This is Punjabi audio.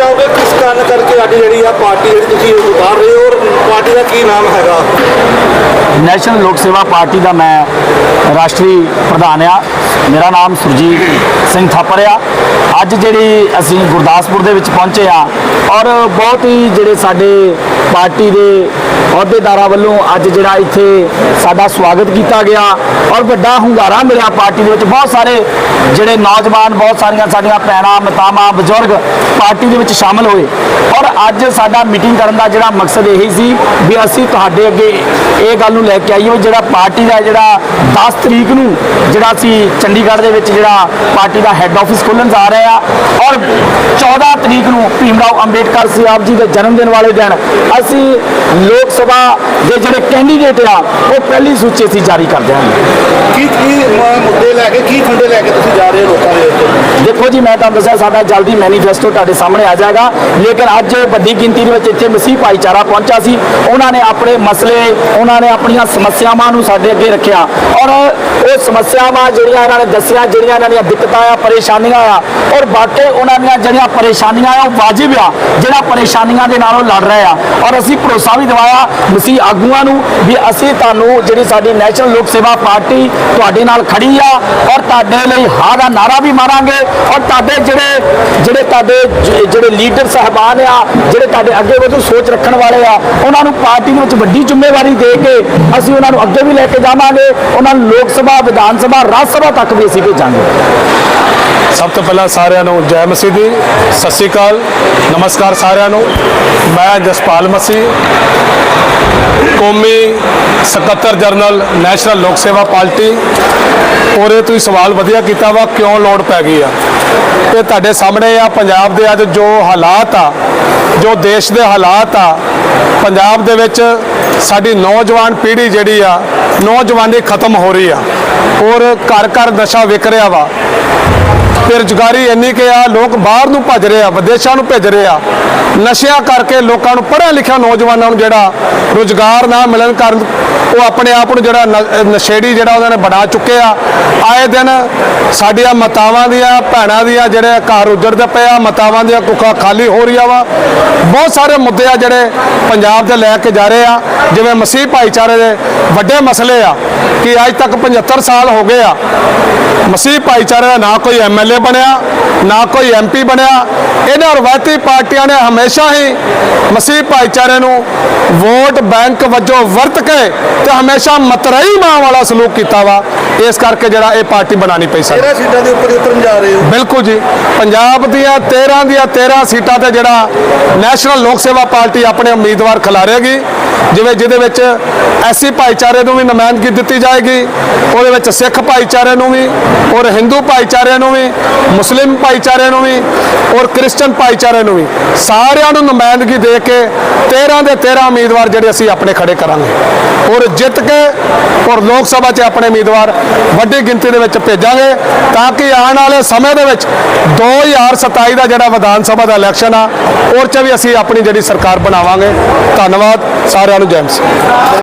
ਚਾਹੋਗੇ ਕਿਸ ਕਾਰਨ ਕਰਕੇ ਸਾਡੀ ਜਿਹੜੀ ਆ ਪਾਰਟੀ ਜਿਹੜੀ ਤੁਸੀਂ ਉਤਾਰ ਰਹੇ ਹੋ ਔਰ ਪਾਰਟੀ ਦਾ ਕੀ ਨਾਮ ਹੈਗਾ? ਨੈਸ਼ਨਲ ਲੋਕ ਸੇਵਾ ਪਾਰਟੀ ਦਾ ਮੈਂ ਰਾਸ਼ਟਰੀ ਪ੍ਰਧਾਨ ਆ। ਮੇਰਾ ਨਾਮ ਸੁਰਜੀਤ ਸਿੰਘ ਥਾਪਰ ਆ। ਅੱਜ ਜਿਹੜੀ ਅਸੀਂ ਗੁਰਦਾਸਪੁਰ ਦੇ ਵਿੱਚ ਪਹੁੰਚੇ ਆ ਔਰ ਬਹੁਤ ਹੀ ਜਿਹੜੇ ਸਾਡੇ ਪਾਰਟੀ ਦੇ ਅਹੁਦੇਦਾਰਾਂ ਵੱਲੋਂ ਅੱਜ ਜਿਹੜਾ ਇੱਥੇ ਸਾਡਾ ਸਵਾਗਤ ਕੀਤਾ ਗਿਆ ਔਰ ਵੱਡਾ ਹੁੰਗਾਰਾ ਮਿਲਿਆ ਪਾਰਟੀ ਦੇ ਵਿੱਚ। ਬਹੁਤ ਸਾਰੇ ਜਿਹੜੇ ਨੌਜਵਾਨ, ਬਹੁਤ ਸਾਰੀਆਂ ਸਾਡੀਆਂ ਭੈਣਾਂ, ਮਤਾਵਾਂ, ਬਜ਼ੁਰਗ ਪਾਰਟੀ ਦੇ ਵਿੱਚ ਸ਼ਾਮਲ ਹੋਏ ਔਰ ਅੱਜ ਸਾਡਾ ਮੀਟਿੰਗ ਕਰਨ ਦਾ ਜਿਹੜਾ ਮਕਸਦ ਇਹੀ ਸੀ ਵੀ ਅਸੀਂ ਤੁਹਾਡੇ ਅੱਗੇ ਇਹ ਗੱਲ ਨੂੰ ਲੈ ਕੇ ਆਈਏ ਜਿਹੜਾ ਪਾਰਟੀ ਦਾ ਜਿਹੜਾ 10 ਤਰੀਕ ਨੂੰ ਜਿਹੜਾ ਅਸੀਂ ਚੰਡੀਗੜ੍ਹ ਦੇ ਵਿੱਚ ਜਿਹੜਾ ਪਾਰਟੀ ਦਾ ਹੈੱਡ ਆਫਿਸ ਖੋਲ੍ਹਣ ਜਾ ਰਿਹਾ ਆ। ਔਰ 14 ਤਰੀਕ ਨੂੰ ਭੀਮ ਰਾਓ ਅੰਬੇਡਕਰ ਸਾਹਿਬ ਜੀ ਦੇ ਜਨਮ ਦਿਨ ਵਾਲੇ ਦਿਨ ਅਸੀਂ ਲੋਕ ਸਭਾ ਦੇ ਜਿਹੜੇ ਕੈਂਡੀਡੇਟ ਆ, ਉਹ ਪਹਿਲੀ ਸੂਚੀ ਅਸੀਂ ਜਾਰੀ ਕਰ ਦਿਆਂਗੇ ਕੀ ਕੀ ਮ- ਮੁੱਦੇ ਲੈ ਕੇ ਕੀ ਫੰਡੇ ਲੈ ਕੇ ਤੁਸੀਂ ਜਾ ਰਹੇ ਹੋ ਲੋਕਾਂ ਦੇ ਵਿੱਚ ਦੇਖੋ ਜੀ, ਮੈਂ ਤੁਹਾਨੂੰ ਦੱਸਿਆ ਸਾਡਾ ਜਲਦੀ ਮੈਨੀਫੈਸਟੋ ਤੁਹਾਡੇ ਸਾਹਮਣੇ ਆ ਜਾਏਗਾ। ਲੇਕਿਨ ਅੱਜ ਵੱਡੀ ਗਿਣਤੀ ਦੇ ਵਿੱਚ ਇੱਥੇ ਮਸੀਹ ਭਾਈਚਾਰਾ ਪਹੁੰਚਾ ਸੀ। ਉਹਨਾਂ ਨੇ ਆਪਣੇ ਮਸਲੇ, ਉਹਨਾਂ ਨੇ ਆਪਣੀਆਂ ਸਮੱਸਿਆਵਾਂ ਨੂੰ ਸਾਡੇ ਅੱਗੇ ਰੱਖਿਆ। ਔਰ ਉਹ ਸਮੱਸਿਆਵਾਂ ਜਿਹੜੀਆਂ ਇਹਨਾਂ ਨੇ ਦੱਸੀਆਂ, ਜਿਹੜੀਆਂ ਇਹਨਾਂ ਦੀਆਂ ਦਿੱਕਤਾਂ ਆ, ਪਰੇਸ਼ਾਨੀਆਂ ਆ ਔਰ ਬਾਕੀ ਉਹਨਾਂ ਦੀਆਂ ਜਿਹੜੀਆਂ ਪਰੇਸ਼ਾਨੀਆਂ ਆ, ਉਹ ਵਾਜਿਬ ਆ ਜਿਹੜਾ ਪਰੇਸ਼ਾਨੀਆਂ ਦੇ ਨਾਲ ਉਹ ਲੜ ਰਹੇ ਆ। ਔਰ ਅਸੀਂ ਭਰੋਸਾ ਵੀ ਦਿਵਾਇਆ ਮਸੀਹ ਆਗੂਆਂ ਨੂੰ ਵੀ ਅਸੀਂ ਤੁਹਾਨੂੰ ਜਿਹੜੀ ਸਾਡੀ ਨੈਸ਼ਨਲ ਲੋਕ ਸੇਵਾ ਪਾਰਟੀ ਤੁਹਾਡੇ ਨਾਲ ਖੜੀ ਆ ਔਰ ਤੁਹਾਡੇ ਲਈ ਹਾਂ ਦਾ ਨਾਰਾ ਵੀ ਮਾਰਾਂਗੇ। ਔਰ ਤੁਹਾਡੇ ਜਿਹੜੇ ਜਿਹੜੇ ਤੁਹਾਡੇ ਜਿਹੜੇ ਲੀਡਰ ਸਾਹਿਬਾਨ ਆ, ਜਿਹੜੇ ਤੁਹਾਡੇ ਅੱਗੇ ਵਧੂ ਸੋਚ ਰੱਖਣ ਵਾਲੇ ਆ, ਉਹਨਾਂ ਨੂੰ ਪਾਰਟੀ ਦੇ ਵਿੱਚ ਵੱਡੀ ਜ਼ਿੰਮੇਵਾਰੀ ਦੇ ਕੇ ਅਸੀਂ ਉਹਨਾਂ ਨੂੰ ਅੱਗੇ ਵੀ ਲੈ ਕੇ ਜਾਵਾਂਗੇ। ਉਹਨਾਂ ਨੂੰ ਲੋਕ ਸਭਾ, ਵਿਧਾਨ ਸਭਾ, ਰਾਜ ਸਭਾ ਤੱਕ ਵੀ ਅਸੀਂ ਭੇਜਾਂਗੇ। ਸਭ ਤੋਂ ਪਹਿਲਾਂ ਸਾਰਿਆਂ ਨੂੰ ਜੈ ਮਸੀਹ ਦੀ ਸਤਿ ਸ਼੍ਰੀ ਅਕਾਲ, ਨਮਸਕਾਰ ਸਾਰਿਆਂ ਨੂੰ। ਮੈਂ ਜਸਪਾਲ ਮਸੀਹ, ਕੌਮੀ ਸਕੱਤਰ ਜਨਰਲ, ਨੈਸ਼ਨਲ ਲੋਕ ਸੇਵਾ ਪਾਰਟੀ। ਔਰ ਇਹ ਤੁਸੀਂ ਸਵਾਲ ਵਧੀਆ ਕੀਤਾ ਵਾ, ਕਿਉਂ ਲੋੜ ਪੈ ਗਈ ਆ? ਇਹ ਤੁਹਾਡੇ ਸਾਹਮਣੇ ਆ ਪੰਜਾਬ ਦੇ ਅੱਜ ਜੋ ਹਾਲਾਤ ਆ, ਜੋ ਦੇਸ਼ ਦੇ ਹਾਲਾਤ ਆ, ਪੰਜਾਬ ਦੇ ਵਿੱਚ ਸਾਡੀ ਨੌਜਵਾਨ ਪੀੜ੍ਹੀ ਜਿਹੜੀ ਆ, ਨੌਜਵਾਨੀ ਖਤਮ ਹੋ ਰਹੀ ਆ। ਔਰ ਘਰ ਘਰ ਨਸ਼ਾ ਵਿਕ ਰਿਹਾ ਵਾ। ਬੇਰੁਜ਼ਗਾਰੀ ਇੰਨੀ ਕਿ ਆ, ਲੋਕ ਬਾਹਰ ਨੂੰ ਭੱਜ ਰਹੇ ਆ, ਵਿਦੇਸ਼ਾਂ ਨੂੰ ਭੇਜ ਰਹੇ ਆ। ਨਸ਼ਿਆਂ ਕਰਕੇ ਲੋਕਾਂ ਨੂੰ ਪੜ੍ਹਿਆ ਲਿਖਿਆ ਨੌਜਵਾਨਾਂ ਨੂੰ ਜਿਹੜਾ ਰੁਜ਼ਗਾਰ ਨਾ ਮਿਲਣ ਕਾਰਨ ਉਹ ਆਪਣੇ ਆਪ ਨੂੰ ਜਿਹੜਾ ਨ- ਨਸ਼ੇੜੀ ਜਿਹੜਾ ਉਹਨਾਂ ਨੇ ਬਣਾ ਚੁੱਕੇ ਆ। ਆਏ ਦਿਨ ਸਾਡੀਆਂ ਮਾਤਾਵਾਂ ਦੀਆਂ, ਭੈਣਾਂ ਦੀਆਂ ਜਿਹੜੇ ਘਰ ਉਜੜਦੇ ਪਏ ਆ, ਮਾਤਾਵਾਂ ਦੀਆਂ ਕੁੱਖਾਂ ਖਾਲੀ ਹੋ ਰਹੀਆਂ ਵਾ। ਬਹੁਤ ਸਾਰੇ ਮੁੱਦੇ ਆ ਜਿਹੜੇ ਪੰਜਾਬ ਦੇ ਲੈ ਕੇ ਜਾ ਰਹੇ ਆ। ਜਿਵੇਂ ਮਸੀਹ ਭਾਈਚਾਰੇ ਦੇ ਵੱਡੇ ਮਸਲੇ ਆ, ਕਿ ਅੱਜ ਤੱਕ 75 ਸਾਲ ਹੋ ਗਏ ਆ। ਮਸੀਹ ਭਾਈਚਾਰੇ ਦਾ ਨਾ ਕੋਈ ਐਮਐਲਏ ਬਣਿਆ ਨਾ ਕੋਈ ਐਮਪੀ ਬਣਿਆ। ਇਹਨਾਂ ਰਵਾਇਤੀ ਪਾਰਟੀਆਂ ਨੇ ਹਮੇਸ਼ਾ ਹੀ ਮਸੀਹ ਭਾਈਚਾਰੇ ਨੂੰ ਵੋਟ ਬੈਂਕ ਵਜੋਂ ਵਰਤ ਕੇ ਤੇ ਹਮੇਸ਼ਾ ਮਤਰਈ ਮਾਂ ਵਾਲਾ ਸਲੂਕ ਕੀਤਾ ਵਾ। ਇਸ ਕਰਕੇ ਜਿਹੜਾ ਇਹ ਪਾਰਟੀ ਬਣਾਣੀ ਪਈ ਸਰ 13 ਸੀਟਾਂ ਦੇ ਉੱਪਰ ਉਤਰਨ ਜਾ ਰਹੇ ਹੋ। ਬਿਲਕੁਲ ਜੀ। ਪੰਜਾਬ ਦੀਆਂ 13 ਦੀਆਂ 13 ਸੀਟਾਂ ਤੇ ਜਿਹੜਾ ਨੈਸ਼ਨਲ ਲੋਕ ਸੇਵਾ ਪਾਰਟੀ ਆਪਣੇ ਉਮੀਦਵਾਰ ਖਿਲਾਰੇਗੀ ਜਿਵੇਂ ਜਿਹਦੇ ਵਿੱਚ ਐਸਸੀ ਭਾਈਚਾਰੇ ਨੂੰ ਵੀ ਨੁਮਾਇੰਦਗੀ ਦਿੱਤੀ ਜਾਏਗੀ ਉਹਦੇ ਵਿੱਚ ਸਿੱਖ ਭਾਈਚਾਰੇ ਨੂੰ ਵੀ ਔਰ ਹਿੰਦੂ ਭਾਈਚਾਰੇ ਨੂੰ ਵੀ ਮੁਸਲਿਮ ਭਾਈਚਾਰੇ ਨੂੰ ਵੀ ਔਰ ਕ੍ਰਿਸਚਨ ਭਾਈਚਾਰੇ ਨੂੰ ਵੀ ਸਾਰਿਆਂ ਨੂੰ ਨੁਮਾਇੰਦਗੀ ਦੇ ਕੇ 13 ਦੇ 13 ਉਮੀਦਵਾਰ ਜਿਹੜੇ ਅਸੀਂ ਆਪਣੇ ਖੜੇ ਕਰਾਂਗੇ। ਔਰ ਜਿੱਤ ਕੇ ਔਰ ਲੋਕ ਸਭਾ 'ਚ ਆਪਣੇ ਉਮੀਦਵਾਰ ਵੱਡੀ ਗਿਣਤੀ ਦੇ ਵਿੱਚ ਭੇਜਾਂਗੇ ਤਾਂ ਕਿ ਆਉਣ ਵਾਲੇ ਸਮੇਂ ਦੇ ਵਿੱਚ 2027 ਦਾ ਜਿਹੜਾ ਵਿਧਾਨ ਸਭਾ ਦਾ ਇਲੈਕਸ਼ਨ ਆ ਔਰ 'ਚ ਵੀ ਅਸੀਂ ਆਪਣੀ ਜਿਹੜੀ ਸਰਕਾਰ ਬਣਾਵਾਂਗੇ। ਧੰਨਵਾਦ ਸਾਰਿਆਂ ਨੂੰ ਜੈ